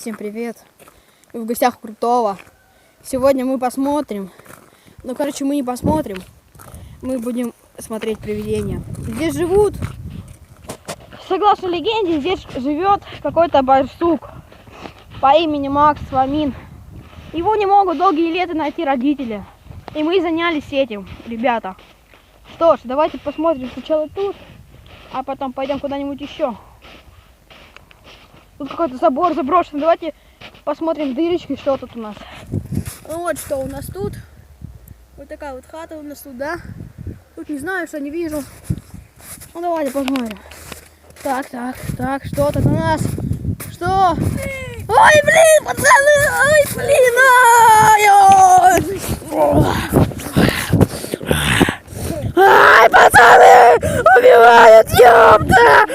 Всем привет! Мы в гостях Крутого. Сегодня мы посмотрим. Ну, короче, мы не посмотрим. Мы будем смотреть привидения. Здесь живут. Согласно легенде, здесь живет какой-то барсук по имени Макс Фомин. Его не могут долгие лета найти родители. И мы занялись этим, ребята. Что ж, давайте посмотрим сначала тут, а потом пойдем куда-нибудь еще. Тут какой-то забор заброшенный. Давайте посмотрим дырочки, что тут у нас. Ну вот что у нас тут. Вот такая вот хата у нас тут, да? Тут не знаю, что не вижу. Ну давайте посмотрим. Так, так, так, что тут у нас? Что? Ой, блин, пацаны! Ой, блин! Ой. Ай, пацаны! Убивают, ёпта!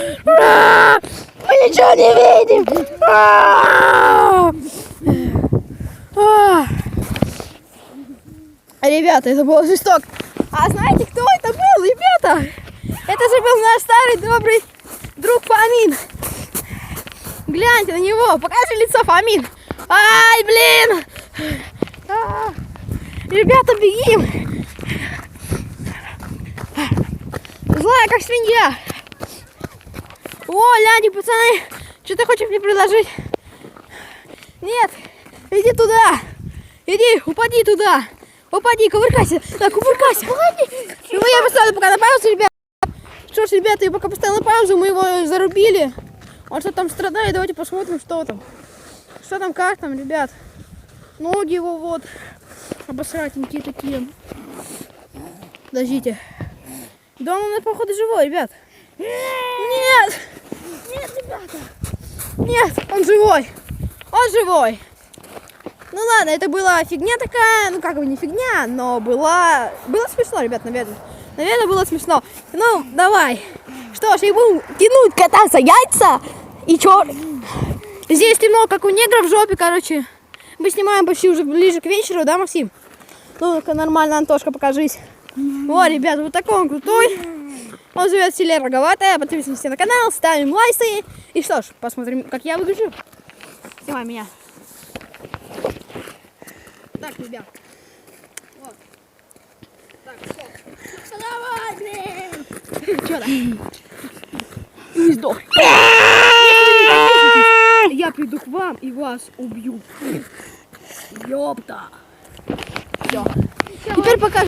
Ничего не видим! А! А! Ребята, это было жестоко. А знаете, кто это был, ребята? Это же был наш старый добрый друг Фомин. Гляньте на него, покажи лицо Фомин. Ай, блин! А! Ребята, бегим! Злая, как свинья. Ляди, пацаны, что ты хочешь мне предложить? Нет, иди туда. Иди, упади туда. Упади, кувыркайся. Так, кувыркайся. Ну, я поставила пока на паузу, ребят. Что ж, ребята, я пока поставила паузу, мы его зарубили. Он что там страдает, давайте посмотрим, что там. Что там, как там, ребят. Ноги его вот обосратенькие такие. Подождите. Да он, походу, живой, ребят. Нет! Нет, ребята! Нет, он живой! Он живой! Ну ладно, это была фигня такая, ну как бы не фигня, но была... Было смешно, ребят, наверное. Наверное, было смешно. Ну, давай. Что ж, и будем тянуть, кататься яйца. И чё? Здесь темно, как у негров в жопе, короче. Мы снимаем почти уже ближе к вечеру, да, Максим? Ну-ка, нормально, Антошка, покажись. О, ребят, вот такой он крутой. Он живет в селе Роговатое. Подписываемся на канал, ставим лайки. И что ж, посмотрим, как я выгляжу. Снимай меня. Так, ребят. Вот. Так, все. Давай, блин. Че там? Не сдох. Я приду к вам и вас убью. Ёпта. Все. Теперь пока